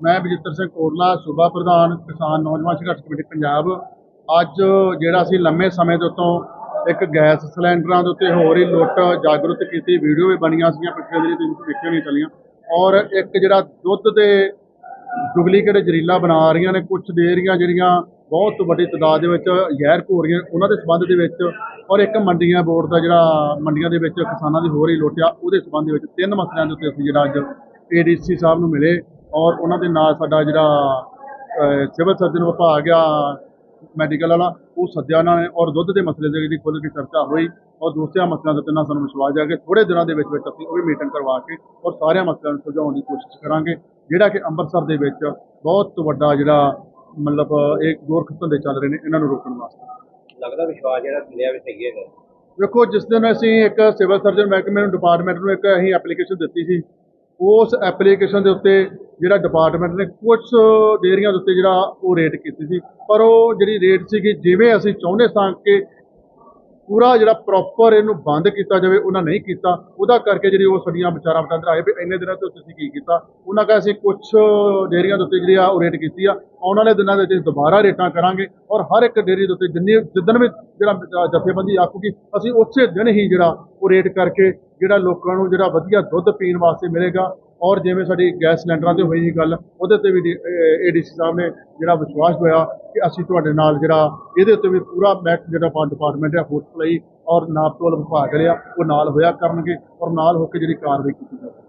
ਮੈਂ ਬਜਿੱਤਰ ਸਿੰਘ ਕੋਟਲਾ ਸੂਬਾ ਪ੍ਰਧਾਨ ਕਿਸਾਨ ਨੌਜਵਾਨ ਸੰਘਰਸ਼ ਕਮੇਟੀ ਪੰਜਾਬ ਅੱਜ ਜਿਹੜਾ ਅਸੀਂ ਲੰਮੇ ਸਮੇਂ ਦੇ ਉੱਤੋਂ ਇੱਕ ਗੈਸ ਸਿਲੰਡਰਾਂ ਦੇ ਉੱਤੇ ਹੋ ਰਹੀ ਲੁੱਟ, ਜਾਗਰੂਕ ਕੀਤੀ, ਵੀਡੀਓ ਵੀ ਬਣੀਆਂ ਸੀਗੀਆਂ ਪਿਛਲੇ ਦਿਨੀ ਤੁਸੀਂ ਦੇਖਿਆ ਨਹੀਂ ਚੱਲੀਆਂ। ਔਰ ਇੱਕ ਜਿਹੜਾ ਦੁੱਧ ਦੇ ਡੁਪਲੀਕੇਟ ਜ਼ਹਿਰੀਲਾ ਬਣਾ ਰਹੀਆਂ ਨੇ ਕੁਝ ਡੇਅਰੀਆਂ ਜਿਹੜੀਆਂ ਬਹੁਤ ਵੱਡੀ ਤਾਦਾਦ ਦੇ ਵਿੱਚ ਜ਼ਹਿਰ ਘੋਲ ਰਹੀਆਂ ਉਹਨਾਂ ਦੇ ਸਬੰਧ ਦੇ ਵਿੱਚ ਔਰ ਇੱਕ ਮੰਡੀਆਂ ਬੋਰਡ ਦਾ ਜਿਹੜਾ ਮੰਡੀਆਂ ਦੇ ਵਿੱਚ ਕਿਸਾਨਾਂ ਦੀ ਹੋ ਰਹੀ ਲੁੱਟ ਆ, ਉਹਦੇ ਸਬੰਧ ਵਿੱਚ ਤਿੰਨ ਮਸਲਿਆਂ ਦੇ ਉੱਤੇ ਅਸੀਂ ਜਿਹੜਾ ਅੱਜ ਏਡੀਸੀ ਸਾਹਿਬ ਨੂੰ ਮਿਲੇ ਔਰ ਉਹਨਾਂ ਦੇ ਨਾਲ ਸਾਡਾ ਜਿਹੜਾ ਸਿਵਲ ਸਰਜਨ ਵਿਭਾਗ ਆ ਮੈਡੀਕਲ ਵਾਲਾ ਉਹ ਸੱਦਿਆ ਉਹਨਾਂ ਨੇ ਔਰ ਦੁੱਧ ਦੇ ਮਸਲੇ ਦੇ ਜਿਹੜੀ ਖੁੱਲ੍ਹ ਕੇ ਚਰਚਾ ਹੋਈ ਔਰ ਦੂਸਰਿਆਂ ਮਸਲਿਆਂ ਦੇ ਉੱਤੇ ਨਾ ਸਾਨੂੰ ਵਿਸ਼ਵਾਸ ਹੈ ਕਿ ਥੋੜੇ ਦਿਨਾਂ ਦੇ ਵਿੱਚ ਵਿੱਚ ਅਸੀਂ ਉਹ ਵੀ ਮੀਟਿੰਗ ਕਰਵਾ ਕੇ ਔਰ ਸਾਰਿਆਂ ਮਸਲਿਆਂ ਨੂੰ ਸੁਲਝਾਉਣ ਦੀ ਕੋਸ਼ਿਸ਼ ਕਰਾਂਗੇ ਜਿਹੜਾ ਕਿ ਅੰਮ੍ਰਿਤਸਰ ਦੇ ਵਿੱਚ ਬਹੁਤ ਵੱਡਾ ਜਿਹੜਾ ਮਤਲਬ ਇਹ ਗੋਰਖ ਧੰਦੇ ਚੱਲ ਰਹੇ ਨੇ ਇਹਨਾਂ ਨੂੰ ਰੋਕਣ ਵਾਸਤੇ। ਲੱਗਦਾ ਵਿਸ਼ਵਾਸ ਜਿਹੜਾ ਮਿਲਿਆ ਵੀ ਸਹੀ ਹੈਗਾ ਵੇਖੋ ਜਿਸ ਦਿਨ ਅਸੀਂ ਇੱਕ ਸਿਵਲ ਸਰਜਨ ਮਹਿਕਮੇ ਨੂੰ ਡਿਪਾਰਟਮੈਂਟ ਨੂੰ ਇੱਕ ਅਸੀਂ ਐਪਲੀਕੇਸ਼ਨ ਦਿੱਤੀ ਸੀ ਉਸ ਐਪਲੀਕੇਸ਼ਨ ਦੇ ਉੱਤੇ ਜਿਹੜਾ ਡਿਪਾਰਟਮੈਂਟ ਨੇ ਕੁਝ ਡੇਅਰੀਆਂ ਦੇ ਉੱਤੇ ਜਿਹੜਾ ਉਹ ਰੇਟ ਕੀਤੀ ਸੀ। ਪਰ ਉਹ ਜਿਹੜੀ ਰੇਟ ਸੀਗੀ ਜਿਵੇਂ ਅਸੀਂ ਚਾਹੁੰਦੇ ਸਾਂ ਕਿ ਪੂਰਾ ਜਿਹੜਾ ਪ੍ਰੋਪਰ ਇਹਨੂੰ ਬੰਦ ਕੀਤਾ ਜਾਵੇ ਉਹਨਾਂ ਨਹੀਂ ਕੀਤਾ। ਉਹਦਾ ਕਰਕੇ ਜਿਹੜੀ ਉਹ ਸਾਡੀਆਂ ਵਿਚਾਰਾਂ ਵਟਾਂਦਰਾ ਆਏ ਵੀ ਇੰਨੇ ਦਿਨਾਂ ਤੋਂ ਤੁਸੀਂ ਕੀ ਕੀਤਾ? ਉਹਨਾਂ ਕਹਾ ਅਸੀਂ ਕੁਝ ਡੇਅਰੀਆਂ ਦੇ ਉੱਤੇ ਜਿਹੜੀ ਆ ਉਹ ਰੇਟ ਕੀਤੀ ਆ। ਆਉਣ ਵਾਲੇ ਦਿਨਾਂ ਦੇ ਵਿੱਚ ਦੁਬਾਰਾ ਰੇਟਾਂ ਕਰਾਂਗੇ ਔਰ ਹਰ ਇੱਕ ਡੇਅਰੀ ਦੇ ਉੱਤੇ ਜਿੰਨੀ ਜਿੱਦਣ ਵੀ ਜਿਹੜਾ ਅ, ਜਥੇਬੰਦੀ ਆਖੂਗੀ ਅਸੀਂ ਉਸੇ ਦਿਨ ਹੀ ਜਿਹੜਾ ਉਹ ਰੇਟ ਕਰਕੇ ਜਿਹੜਾ ਲੋਕਾਂ ਨੂੰ ਜਿਹੜਾ ਵਧੀਆ ਦੁੱਧ ਪੀਣ ਵਾਸਤੇ ਮਿਲੇਗਾ ਔਰ ਜਿਵੇਂ ਸਾਡੀ ਗੈਸ ਸਿਲੰਡਰਾਂ ਤੇ ਹੋਈ ਸੀ ਗੱਲ, ਉਹਦੇ ਤੇ ਵੀ ਏਡੀਸੀ ਸਾਹਿਬ ਨੇ ਜਿਹੜਾ ਵਿਸ਼ਵਾਸ ਹੋਇਆ ਕਿ ਅਸੀਂ ਤੁਹਾਡੇ ਨਾਲ ਜਿਹੜਾ, ਇਹਦੇ ਉੱਤੇ ਵੀ ਪੂਰਾ ਮੈਕ ਜਿਹੜਾ ਪਾ ਡਿਪਾਰਟਮੈਂਟ ਹੈ ਫੋਰਸ ਲਈ ਔਰ ਨਾਪਤੋਲ ਵਿਭਾਗ ਲਿਆ ਉਹ ਨਾਲ ਹੋਇਆ ਕਰਨਗੇ ਔਰ ਨਾਲ ਹੋ ਕੇ ਜਿਹੜੀ ਕਾਰਵਾਈ ਕੀਤੀ ਜਾਵੇ